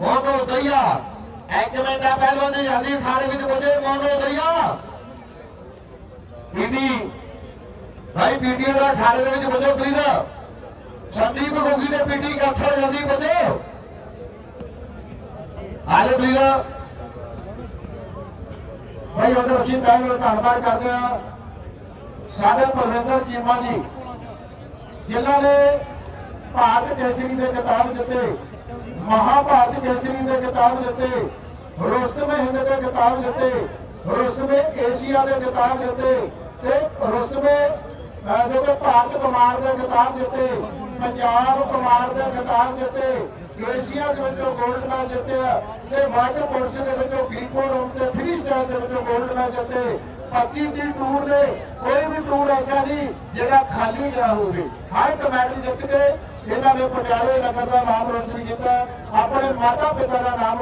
Mono ਦਈਆ ਇੱਕ minute ਆ ਪਹਿਲਵਾਨ ਦੀ ਜਲਦੀ ਖਾੜੇ ਵਿੱਚ ਪਹੁੰਚੇ ਮੋਨੋ ਦਈਆ ਪੀਟੀ ਭਾਈ ਪੀਟੀ ਦਾ ਖਾੜੇ ਦੇ ਵਿੱਚ ਪਹੁੰਚੋ ਪਲੀਜ਼ ਸੰਦੀਪ ਗੋਗੀ ਦੇ ਪੀਟੀ ਕੱਥਾ ਜਲਦੀ ਪਹੁੰਚੋ ਆਲੇ ਪਲੀਜ਼ ਭਾਈ, ਉਧਰ ਅਸੀਂ ਤਾਂ ਧੰਨਵਾਦ ਕਰਦੇ ਹਾਂ ਸਾਡੇ ਪ੍ਰਵਿੰਦਰ ਚੀਮਾ ਜੀ, ਜਿਨ੍ਹਾਂ ਨੇ ਭਾਰਤ ਕੇਸਰੀ ਦੇ ਕਿਤਾਬ ਦਿੱਤੇ। ਮਹਾਭਾਰਤ ਕੇਸਰੀ ਦੇ ਖਿਤਾਬ ਜਿੱਤੇ ਰੁਸਤਮ ਹਿੰਦ ਦੇ ਖਿਤਾਬ ਜਿੱਤੇ ਰੁਸਤਮ ਏਸ਼ੀਆ ਦੇ ਖਿਤਾਬ ਜਿੱਤੇ ਤੇ ਰੁਸਤਮ ਅਹ, ਭਾਰਤ ਕਮਾਂਡ ਦੇ ਖਿਤਾਬ ਜਿੱਤੇ ਪੰਜਾਬ ਕਮਾਂਡ ਦੇ ਖਿਤਾਬ ਜਿੱਤੇ ਏਸ਼ੀਆ ਦੇ ਵਿੱਚੋਂ 골ਡ ਮੈਡਲ ਜਿੱਤਿਆ ਤੇ ਵਰਲਡ ਪੁਲਿਸ ਦੇ ਵਿੱਚੋਂ ਗ੍ਰੀਕੋ ਰੋਮ ਤੇ ਫ੍ਰੀ ਸਟਾਈਲ ਦੇ ਵਿੱਚੋਂ 골ਡ ਮੈਡਲ ਜਿੱਤੇ। 25 ਦੀ ਟੂਰ ਨੇ ਕੋਈ ਵੀ ਟੂਰ ਐਸਾ ਨਹੀਂ ਜਿਹੜਾ ਖਾਲੀ ਗਿਆ ਹੋਵੇ। ਹਰ ਇੱਕ ਜਿੱਤ ਕੇ ਇਹਨਾਂ ਨੇ ਪਟਿਆਲੇ ਨਗਰ ਦਾ ਨਾਮ ਰੋਸ਼ਨ ਕੀਤਾ ਆਪਣੇ ਮਾਤਾ ਪਿਤਾ ਦਾ ਨਾਮ